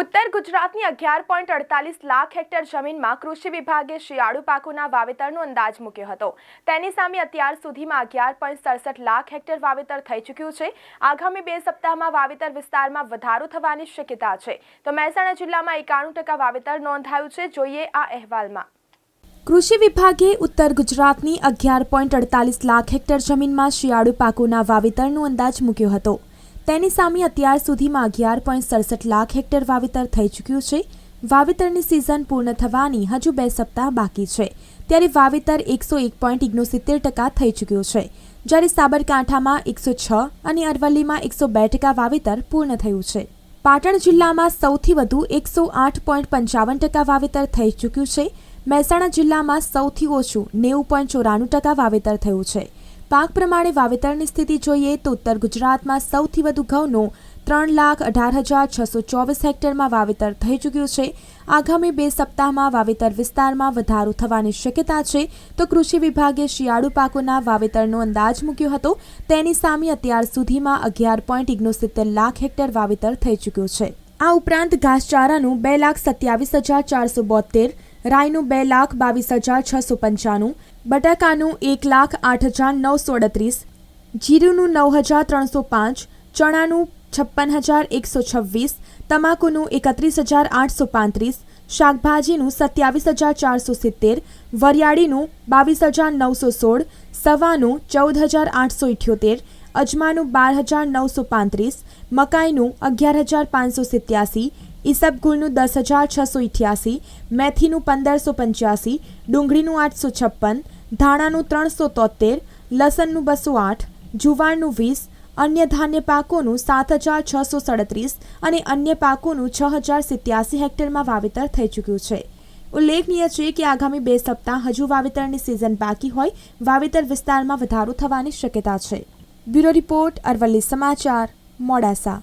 ઉત્તર ગુજરાતની અગિયાર પોઈન્ટ અડતાલીસ લાખ હેક્ટર જમીનમાં કૃષિ વિભાગે શિયાળુ પાકોના વાવેતરનો અંદાજ મૂક્યો હતો. તેની સામે અત્યાર સુધીમાં અગિયાર પોઈન્ટ સડસઠ લાખ હેક્ટર વાવેતર થઈ ચૂક્યું છે. આગામી બે સપ્તાહમાં વાવેતર વિસ્તારમાં વધારો થવાની શક્યતા છે. તો મહેસાણા જિલ્લામાં એકાણું ટકા વાવેતર નોંધાયું છે. જોઈએ આ અહેવાલમાં. કૃષિ વિભાગે ઉત્તર ગુજરાતની અગિયાર પોઈન્ટ અડતાલીસ લાખ હેક્ટર જમીનમાં શિયાળુ પાકોના વાવેતરનો અંદાજ મૂક્યો હતો. તેની સામે અત્યાર સુધીમાં અગિયાર પોઈન્ટ સડસઠ લાખ હેક્ટર વાવેતર થઈ ચૂક્યું છે. વાવેતરની સિઝન પૂર્ણ થવાની હજુ બે સપ્તાહ બાકી છે. ત્યારે વાવેતર એકસો એક પોઈન્ટ ઇગ્નોસિત્તેર ટકા થઈ ચૂક્યું છે. જ્યારે સાબરકાંઠામાં એકસો છ અને અરવલ્લીમાં એકસો બે ટકા વાવેતર પૂર્ણ થયું છે. પાટણ જિલ્લામાં સૌથી વધુ એકસો આઠ પોઈન્ટ પંચાવન ટકા વાવેતર થઈ ચૂક્યું છે. મહેસાણા જિલ્લામાં સૌથી ઓછું નેવું પોઈન્ટ ચોરાણું ટકા વાવેતર થયું છે. પાક પ્રમાણે વાવેતરની સ્થિતિ જોઈએ તો ઉત્તર ગુજરાતમાં સૌથી વધુ ઘઉંનું ત્રણ લાખ અઢાર હજાર છસો ચોવીસ હેક્ટરમાં વાવેતર થઈ ચૂક્યું છે. આગામી બે સપ્તાહમાં વાવેતર વિસ્તારમાં વધારો થવાની શક્યતા છે તો કૃષિ વિભાગે શિયાળુ પાકોના વાવેતરનો અંદાજ મૂક્યો હતો. તેની સામે અત્યાર સુધીમાં અગિયાર પોઈન્ટ ઓગણસિત્તેર લાખ હેક્ટર વાવેતર થઈ ચૂક્યું છે. આ ઉપરાંત ઘાસચારાનું બે લાખ સત્યાવીસ હજાર ચારસો બોતેર રાઈનું બે લાખ બાવીસ હજાર છસો પંચાણું, બટાકાનું એક લાખ આઠ હજાર નવસો અડત્રીસ, જીરુંનું નવ હજાર ત્રણસો પાંચ, ચણાનું છપ્પન હજાર એકસો છવ્વીસ, તમાકુનું એકત્રીસ હજાર આઠસો પાંત્રીસ, શાકભાજીનું સત્યાવીસ હજાર ચારસો સિત્તેર, વરિયાળીનું બાવીસ હજાર નવસો સોળ, સવાનું ચૌદ હજાર આઠસો ઇઠ્યોતેર, અજમાનું બાર હજાર નવસો પાંત્રીસ, મકાઈનું અગિયાર હજાર પાંચસો સિત્યાસી ઈસબગુલનું દસ હજાર છસો ઇઠ્યાસી, મેથીનું પંદરસો પંચ્યાસી, ડુંગળીનું આઠસો છપ્પન, ધાણાનું ત્રણસો તોતેર, લસણનું બસો આઠ, જુવારનું વીસ, અન્ય ધાન્ય પાકોનું સાત હજાર છસો સડત્રીસ અને અન્ય પાકોનું છ હજાર સિત્યાસી હેક્ટરમાં વાવેતર થઈ ચૂક્યું છે. ઉલ્લેખનીય છે કે આગામી બે સપ્તાહ હજુ વાવેતરની સિઝન બાકી હોય, વાવેતર વિસ્તારમાં વધારો થવાની શક્યતા છે. બ્યુરો રિપોર્ટ અરવલ્લી સમાચાર, મોડાસા.